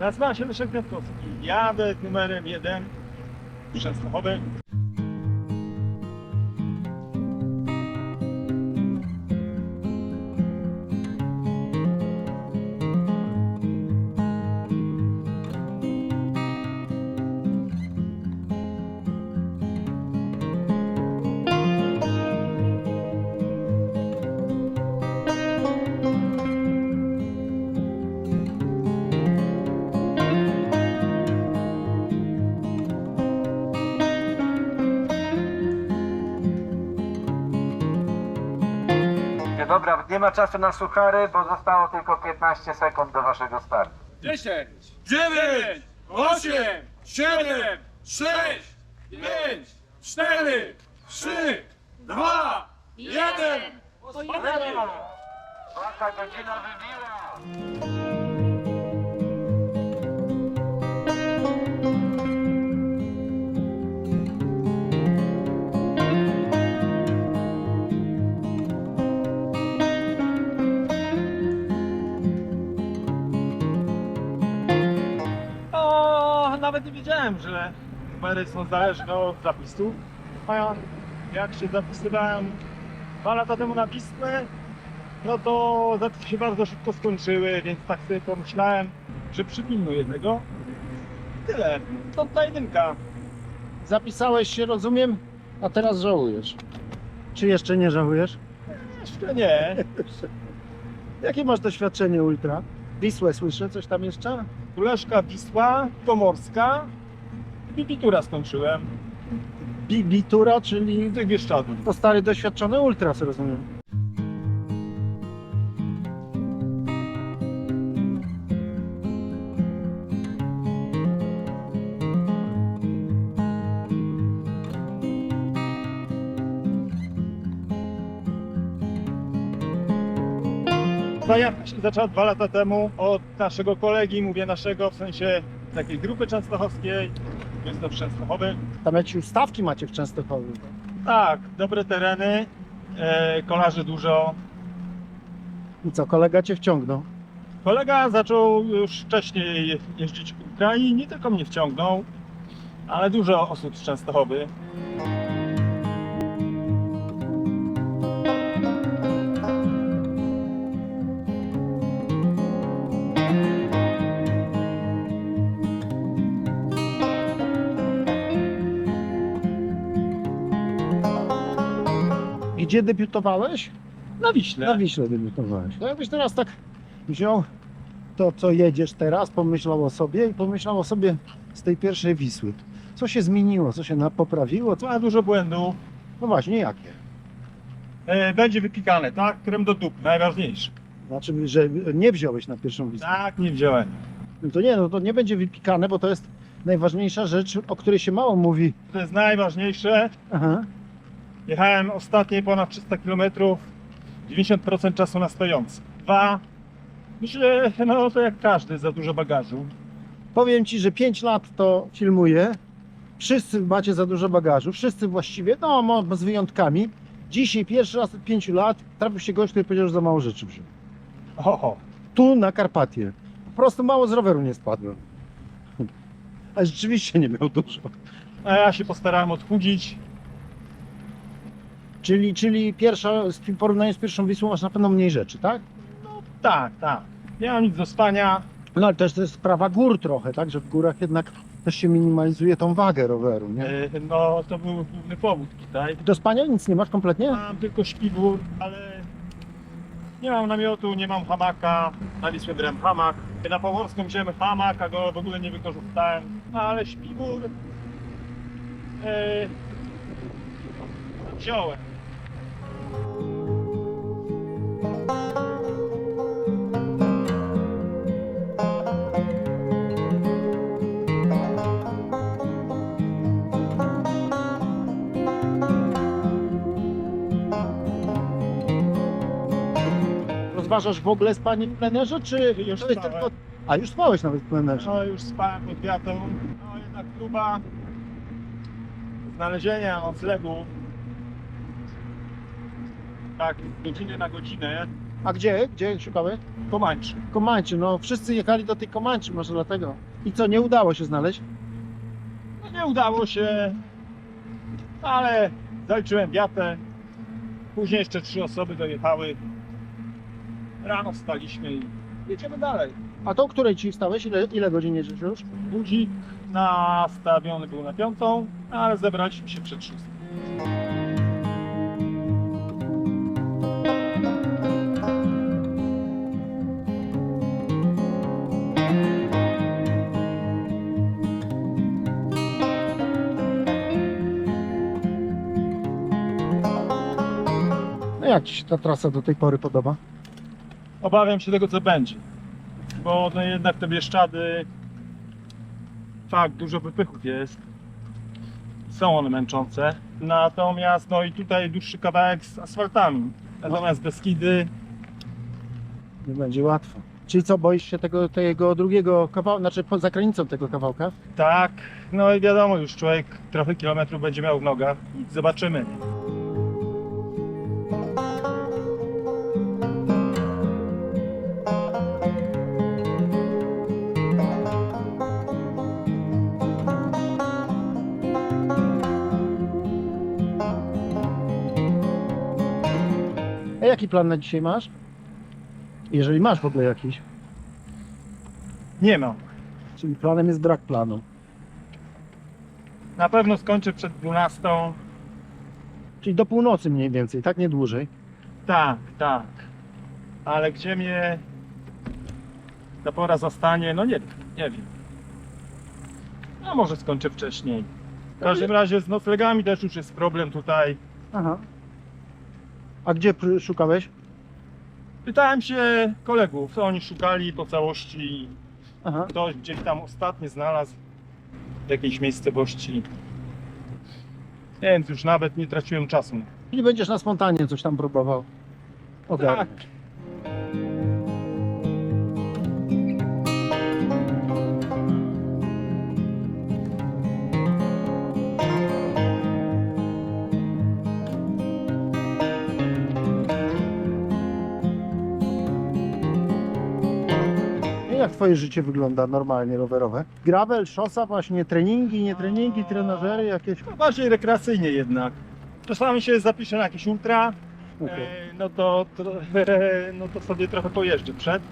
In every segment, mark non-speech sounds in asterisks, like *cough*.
Nazywam się Leszek Kwiatkowski. Jadę numerem 1 Częstochowy. Dobra, nie ma czasu na suchary, bo zostało tylko 15 sekund do waszego startu. 10, 9, 8, 7, 6, 5, 4, 3, 2, 1. Wasza godzina wybiła! Wiedziałem, że numery są zależne od zapisów. A ja, jak się zapisywałem dwa lata temu na Wisłę, no to zapisy się bardzo szybko skończyły, więc tak sobie pomyślałem, że przypilnuję tego. Tyle. To ta jedynka. Zapisałeś się, rozumiem, a teraz żałujesz. Czy jeszcze nie żałujesz? Jeszcze nie. *laughs* Jakie masz doświadczenie ultra? Wisłę słyszę, coś tam jeszcze? Kuleszka Wisła, Pomorska. Bibitura skończyłem. Bibitura, czyli Tych Bieszczadów. to stary doświadczony ultras, rozumiem. Zajawka się zaczęła dwa lata temu od naszego kolegi, mówię naszego w sensie takiej grupy częstochowskiej. Jest to w Częstochowie. Tam jakieś ustawki macie w Częstochowie. Tak, dobre tereny, e, kolarzy dużo. I co, kolega cię wciągnął? Kolega zaczął już wcześniej je- jeździć w kraju, nie tylko mnie wciągnął, ale dużo osób z Częstochowy. Gdzie debiutowałeś? Na Wiśle. Na Wiśle debiutowałeś. To jakbyś teraz tak wziął to, co jedziesz teraz, pomyślał o sobie i pomyślał o sobie z tej pierwszej Wisły. Co się zmieniło, co się na- poprawiło? Co... Ma dużo błędów. No właśnie, jakie? E, będzie wypikane, tak? Krem do dup, najważniejszy. Znaczy, że nie wziąłeś na pierwszą Wisłę. Tak, nie wziąłem. No to nie, no to nie będzie wypikane, bo to jest najważniejsza rzecz, o której się mało mówi. To jest najważniejsze. Aha. Jechałem ostatnie ponad 300 km, 90% czasu na stojący. Dwa, myślę, no to jak każdy, za dużo bagażu. Powiem Ci, że 5 lat to filmuję. Wszyscy macie za dużo bagażu, wszyscy właściwie, no mo- z wyjątkami. Dzisiaj pierwszy raz od 5 lat trafił się gość, który powiedział, że za mało rzeczy wziął. Oho, Tu na Karpatie. Po prostu mało z roweru nie spadłem. *laughs* A rzeczywiście nie miał dużo. a ja się postarałem odchudzić. Czyli, czyli pierwsza, w porównaniu z pierwszą Wisłą masz na pewno mniej rzeczy, tak? Tak, tak. Nie mam nic do spania. No ale też to jest sprawa gór trochę, tak? Że w górach jednak też się minimalizuje tą wagę roweru, nie? E, No to był główny powód tutaj. Do spania nic nie masz kompletnie? Mam tylko śpiwór, ale nie mam namiotu, nie mam hamaka. Na Wisłę brałem hamak. Na Pomorską wziąłem hamak, a go w ogóle nie wykorzystałem. No ale śpiwór e, wziąłem. Rozważasz w ogóle spanie w plenerze, czy Już spałem. tylko... A już spałeś nawet w plenerze. No już spałem pod wiatą. No jednak próba znalezienia noclegu. Tak, z godziny na godzinę A gdzie? Gdzie szukałeś? Komańczy. Komańczy, no wszyscy jechali do tej Komańczy, może dlatego. I co, nie udało się znaleźć? No nie udało się, ale zaliczyłem wiatę. Później jeszcze trzy osoby dojechały. Rano wstaliśmy i jedziemy dalej. A to o której ci stałeś? Ile, ile godzin jedziesz już? Budzik nastawiony był na piątą, ale zebraliśmy się przed szóstą. Jak ci się ta trasa do tej pory podoba? Obawiam się tego, co będzie. Bo no jednak te Bieszczady, tak, dużo wypychów jest. Są one męczące. Natomiast no i tutaj dłuższy kawałek z asfaltami. Natomiast Beskidy, Nie będzie łatwo. Czyli co, boisz się tego, tego drugiego kawałka, znaczy poza granicą tego kawałka? tak, no i wiadomo, już człowiek trochę kilometrów będzie miał w nogach i zobaczymy. A jaki plan na dzisiaj masz? Jeżeli masz w ogóle jakiś. Nie mam. Czyli planem jest brak planu. Na pewno skończę przed 12. Czyli do północy mniej więcej, tak? Nie dłużej. Tak, tak. Ale gdzie mnie ta pora zastanie, no nie wiem, nie wiem. A może skończę wcześniej. W każdym razie z noclegami też już jest problem tutaj. Aha. A gdzie pr- szukałeś? Pytałem się kolegów, co oni szukali po całości. Aha. Ktoś gdzieś tam ostatnio znalazł w jakiejś miejscowości. Więc już nawet nie traciłem czasu. Czyli będziesz na spontanie coś tam próbował. Tak. Ogarnąć. No Jak twoje życie wygląda normalnie rowerowe? Gravel, szosa, właśnie treningi, nie treningi, trenażery jakieś? No, bardziej rekreacyjnie jednak. Czasami się zapiszę na jakieś ultra, Okej. e, no, to, to, e, *laughs* no to sobie trochę pojeżdżę przed,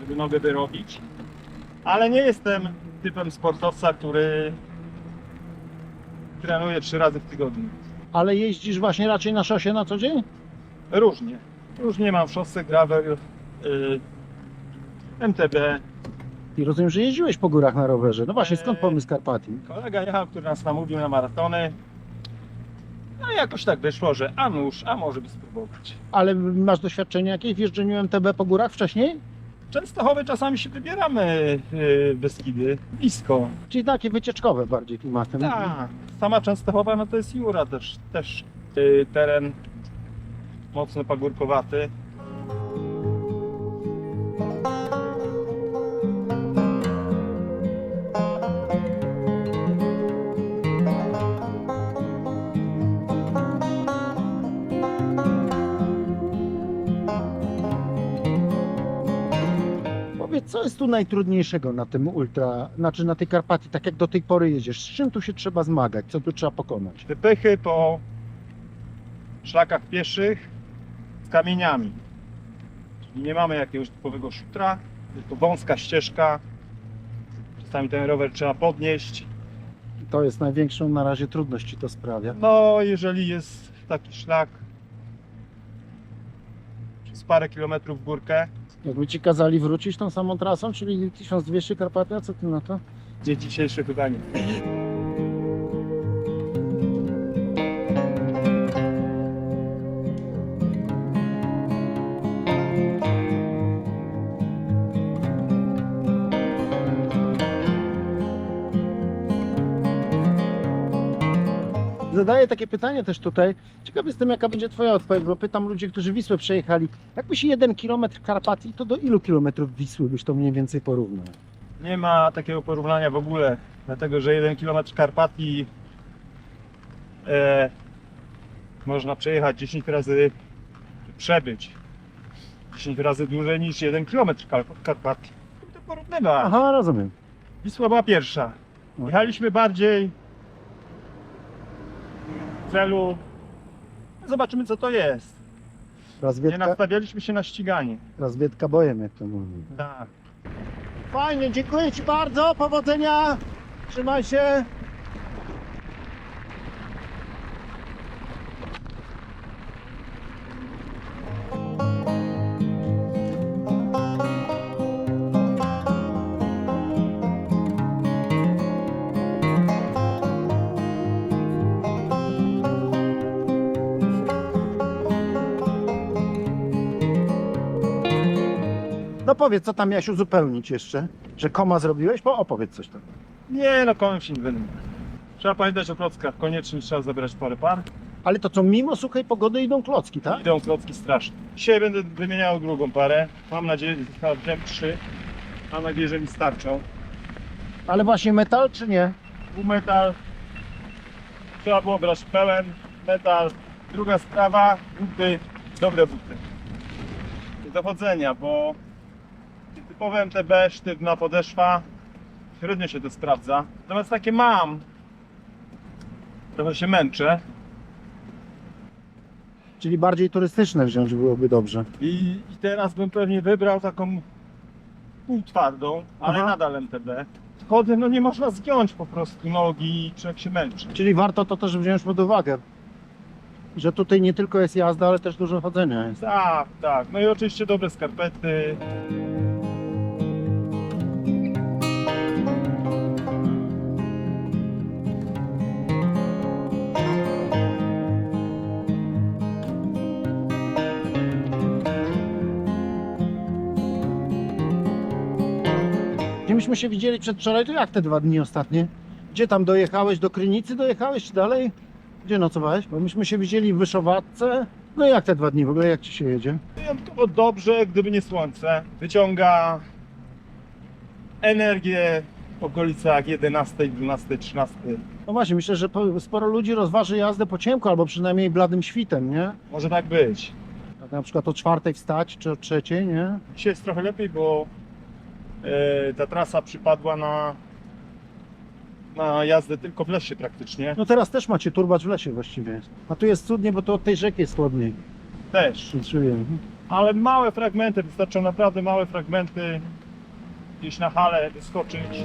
żeby nogę wyrobić. Ale nie jestem typem sportowca, który trenuje trzy razy w tygodniu. Ale jeździsz właśnie raczej na szosie na co dzień? Różnie. Różnie mam szosę, gravel, y, MTB. I rozumiem, że jeździłeś po górach na rowerze. No właśnie, skąd Eee. pomysł Karpatii? Kolega jechał, który nas namówił na maratony. No i jakoś tak wyszło, że a nuż, a może by spróbować. Ale masz doświadczenie jakieś w jeżdżeniu MTB po górach wcześniej? Częstochowy czasami się wybieramy yy, Beskidy, blisko. Czyli takie wycieczkowe bardziej klimatem. Tak, sama Częstochowa no to jest Jura też, też yy, teren mocno pagórkowaty. Tu najtrudniejszego na tym ultra, znaczy na tej Karpatii, tak jak do tej pory jedziesz? Z czym tu się trzeba zmagać? Co tu trzeba pokonać? Wypychy po szlakach pieszych z kamieniami. Czyli nie mamy jakiegoś typowego szutra, to wąska ścieżka. Czasami ten rower trzeba podnieść. To jest największą na razie trudność ci to sprawia. No, jeżeli jest taki szlak przez parę kilometrów w górkę, Jakby ci kazali wrócić tą samą trasą, czyli 1200 Karpatia, co ty na to? gdzie dzisiejsze chyba Zadaję takie pytanie też tutaj. Ciekaw jestem, jaka będzie Twoja odpowiedź, bo pytam ludzi, którzy Wisłę przejechali. Jakbyś jeden kilometr Karpatii, to do ilu kilometrów Wisły byś to mniej więcej porównał? Nie ma takiego porównania w ogóle, dlatego że 1 km Karpatii e, można przejechać 10 razy przebyć. 10 razy dłużej niż 1 km Karpat. To porównywać. Aha, rozumiem. Wisła była pierwsza. No. Jechaliśmy bardziej celu. Zobaczymy co to jest. Nie Rozwiedka, nastawialiśmy się na ściganie. rozwiedka bojem, jak to mówi. Tak. Fajnie, dziękuję Ci bardzo, powodzenia, trzymaj się. Powiedz, co tam miałeś uzupełnić jeszcze? Że koma zrobiłeś? Po opowiedz coś tam. Nie no, kołem się nie będę. Trzeba pamiętać o klockach. Koniecznie trzeba zabrać parę par. Ale to co, mimo suchej pogody idą klocki, tak? Idą klocki straszne. Dzisiaj będę wymieniał drugą parę. Mam nadzieję, że zostałem trzy. Mam nadzieję, że mi starczą. Ale właśnie metal czy nie? Był metal. Trzeba było brać pełen metal. Druga sprawa, buty, dobre buty. Do dochodzenia, bo typowe MTB, sztywna podeszwa, średnio się to sprawdza. Natomiast takie mam. Trochę się męczę Czyli bardziej turystyczne wziąć byłoby dobrze. i, i teraz bym pewnie wybrał taką półtwardą, ale Aha. nadal MTB. Chodzę, no nie można zgiąć po prostu nogi, człowiek się męczy. Czyli warto to też wziąć pod uwagę. Że tutaj nie tylko jest jazda, ale też dużo chodzenia jest. Tak, tak. No i oczywiście dobre skarpety. Myśmy się widzieli przedwczoraj, to jak te dwa dni ostatnie? Gdzie tam dojechałeś? Do Krynicy dojechałeś czy dalej? Gdzie nocowałeś? Bo myśmy się widzieli w Wyszowatce. No i jak te dwa dni w ogóle, jak Ci się jedzie? Wyjątkowo dobrze, gdyby nie słońce. Wyciąga energię w okolicach 11, 12, 13. No właśnie, myślę, że po- sporo ludzi rozważy jazdę po ciemku, albo przynajmniej bladym świtem, nie? Może tak być. Tak na przykład o czwartej wstać, czy o trzeciej, nie? Dzisiaj jest trochę lepiej, bo ta trasa przypadła na, na jazdę tylko w lesie praktycznie. No teraz też macie turbacz w lesie właściwie. A tu jest cudnie, bo to od tej rzeki jest chłodniej. Też. Czuję. Ale małe fragmenty, wystarczą naprawdę małe fragmenty. Gdzieś na hale wyskoczyć.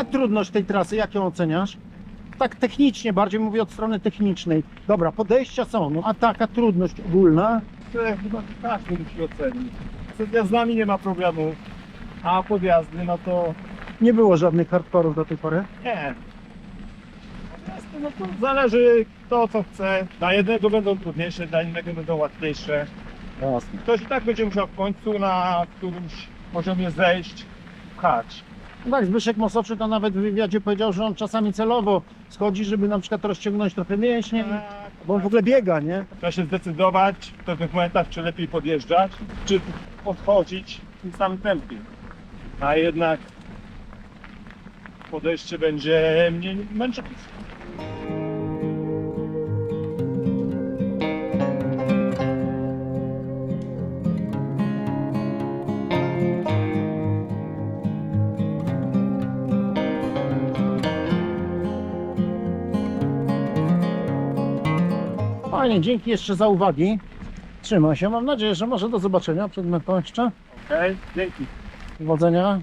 Jak trudność tej trasy, jak ją oceniasz? Tak technicznie, bardziej mówię od strony technicznej. Dobra, podejścia są, no a taka trudność ogólna, To chyba każdy musi ocenić. Z odjazdami nie ma problemu. A podjazdy, no to nie było żadnych hardkorów do tej pory. nie. Podjazdy, no to zależy kto co chce. Dla jednego będą trudniejsze, dla innego będą łatwiejsze. Jasne. Ktoś i tak będzie musiał w końcu na którymś poziomie zejść, pchać. Tak, Zbyszek Mosowczy to nawet w wywiadzie powiedział, że on czasami celowo schodzi, żeby na przykład rozciągnąć trochę mięśnie, bo on w ogóle biega, nie? Trzeba się zdecydować w pewnych momentach, czy lepiej podjeżdżać, czy podchodzić w tym samym tempie. A jednak podejście będzie mnie męczące. Fajnie, dzięki jeszcze za uwagi. Trzymaj się, mam nadzieję, że może do zobaczenia przed metą jeszcze. Okej, dzięki. Powodzenia.